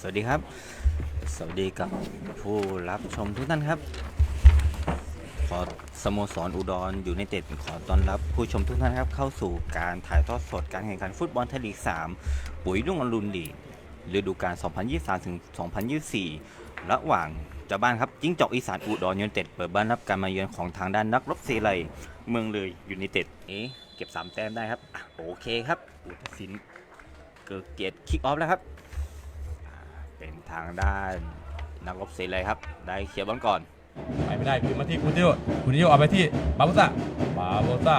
สวัสดีครับ สวัสดีกับผู้รับชมทุกท่านครับ ขอสโมสรอุดรอยู่ในเต็ดขอต้อนรับผู้ชมทุกท่านครับเข้าสู่การถ่ายทอดสดการแข่งขันฟุตบอลไทยลีก 3 ปุ๋ยรุ่งอรุณลีกฤดูกาล 2023 ถึง 2024 ระหว่างเจ้าบ้านครับจิ้งจอกอีสานอุดรยูไนเต็ดเปิดบ้านรับการมาเยือนของทางด้านนักรบเซไลเมืองเลยยูไนเต็ดเอ๊ะเก็บ 3 แต้มได้ครับอโอเคครับอุตสินเกิดเกียรติคิกออฟแล้วครับ เป็นทางด้านนักรบเซเลยครับ ได้เคลียร์บอลก่อนไปไม่ได้คืนมาที่คุณทิโยคุณทิโยเอาไปที่บาโบซ่าบาโบซ่า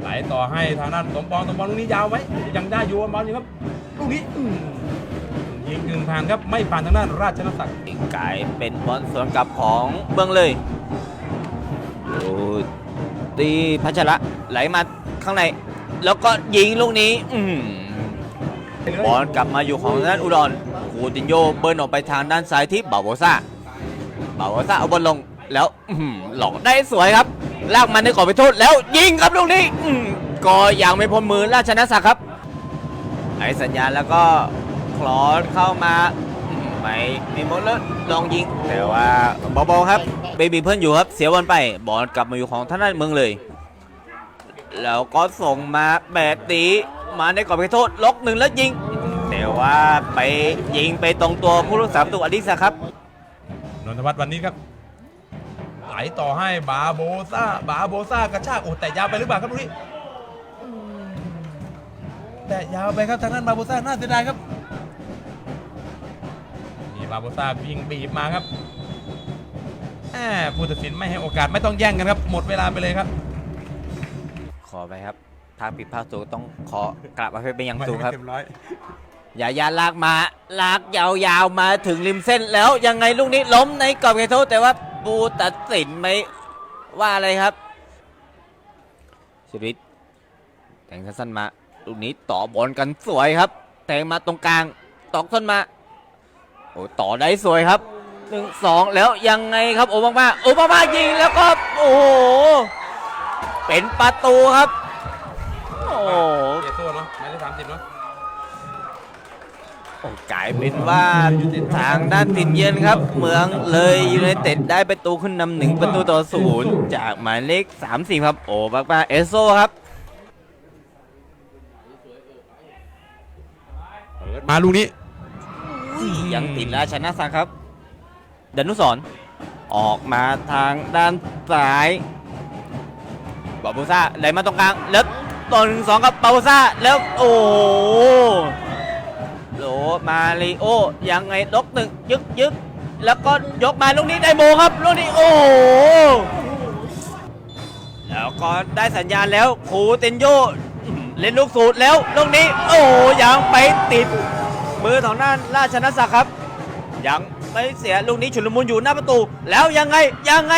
ไหลต่อให้ทางด้านสมปองสมปองลูกนี้ยาวไหมยังได้อยู่บอลอยู่ครับลูกนี้อื้อยิงกึ่งผ่านครับไม่ผ่านทางด้านราชนศักดิ์กลายเป็นบอลสวนกลับของเบื้องเลยดูตีพัชระไหลมาข้างใน แล้วก็ยิงลูกนี้ อื้อหือ บอลกลับมาอยู่ของทางด้านอุดรคูตินโยเบิร์นออกไปทางด้านซ้ายที่บาโบซ่าบาโบซ่าเอาบอลลงแล้วหลอกได้สวยครับ ลากมันในกรอบไปโทษแล้วยิงครับลูกนี้อื้อก็ยังไม่พ้นมือราชนศักดิ์ครับให้สัญญาณแล้วก็คลอสเข้ามาไม่มีมดแล้วลองยิง แต่ว่าเบาๆครับเบบีเพื่อนอยู่ครับเสียบอลไปบอลกลับมาอยู่ของท่านนั้นเมืองเลย แล้วก็ส่งมาแบบนี้ มาในกรอบเขตโทษล็อกหนึ่งแล้วยิง แต่ว่าไปยิงไปตรงตัวผู้รักษาประตูอดิศักดิ์ครับนนทวัฒน์วันนี้ครับไหลต่อให้บาโบซ่าบาโบซ่ากระชากโอ้แต่ยาวไปหรือเปล่าครับลูกนี้อืมแต่ยาวไปครับทางด้านบาโบซ่าน่าเสียดายครับนี่บาโบซ่าวิ่งบีบมาครับแหมผู้ตัดสินไม่ให้โอกาสไม่ต้องแย่งกันครับ หมดเวลาไปเลยครับ ขอไปครับ ถ้าผิดพลาดสูงต้องขอกลับมาเป็นอย่างสูงครับไม่เต็มร้อยอย่ายาลากมาลากยาวๆมาถึงริมเส้นแล้วยังไงลูกนี้ล้มในกรอบเขตโทษแต่ว่าปูตัดสินไม่ว่าอะไรครับชีวิตแต่งสั้นๆมาลูกนี้ต่อบอลกันสวยครับ แต่งมาตรงกลางตอกส้นมาโอ้ต่อได้สวยครับหนึ่งสองแล้วยังไงครับโอบามาโอบามายิงแล้วก็โอ้โหเป็นประตูครับ โอ้โหเกียร์โซ่เนาะไม่ได้สามสิบเนาะโอ้กลายเป็นว่าทางด้านตินเยือนครับ เมืองเลยยูไนเต็ดได้ประตูขึ้นนำหนึ่งประตูต่อศูนย์จากหมายเลข30ครับ โอ้บักมาเอสโซครับเปิดมาลูกนี้ยังติดราชนะสักดิ์ครับดนุสรณ์ออกมาทางด้านซ้ายบาบูซ่าไหลมาตรงกลางแล้ว ต่อหนึ่งสองกับบาซ่าแล้วโอ้โหโหลมาริโอยังไงลกหนึ่งยึกยึกแล้วก็ยกมาลูกนี้ได้โมครับลูกนี้โอ้โหแล้วก็ได้สัญญาณแล้วครูเตนโยเล่นลูกสูตรแล้วลูกนี้ โอ้โหยังไปติด มือของด้านราชนศักดิ์ครับ ยังไม่เสียลูกนี้ฉุนละมุนอยู่หน้าประตู แล้วยังไงยังไง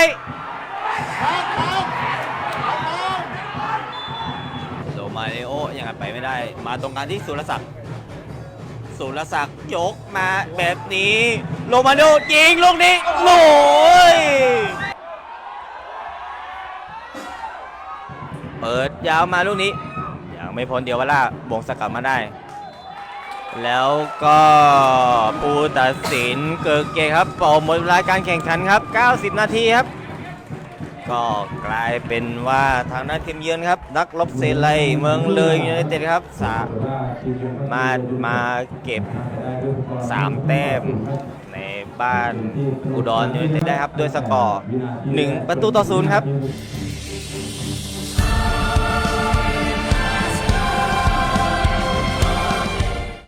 โด มาเลโอยังไงไปไม่ได้ มาตรงกลางที่สุรศักดิ์สุรศักดิ์ยกมาแบบนี้โรมาโดยิงลูกนี้โอ้ยเปิดยาวมาลูกนี้ ยังไม่พ้นเดียววล่าบงสกัดมาได้ แล้วก็ผู้ตัดสินเกิดเกครับเป่าหมดเวลาการแข่งขันครับ 90 นาทีครับ ก็กลายเป็นว่าทางด้านทีมเยือนครับ นักลบเซไลเมืองเลยยูไนเต็ดครับสามามาเก็บ 3 แต้มในบ้านอุดรยูไนเต็ดได้ครับด้วยสกอร์ 1 ประตูต่อศูนย์ครับ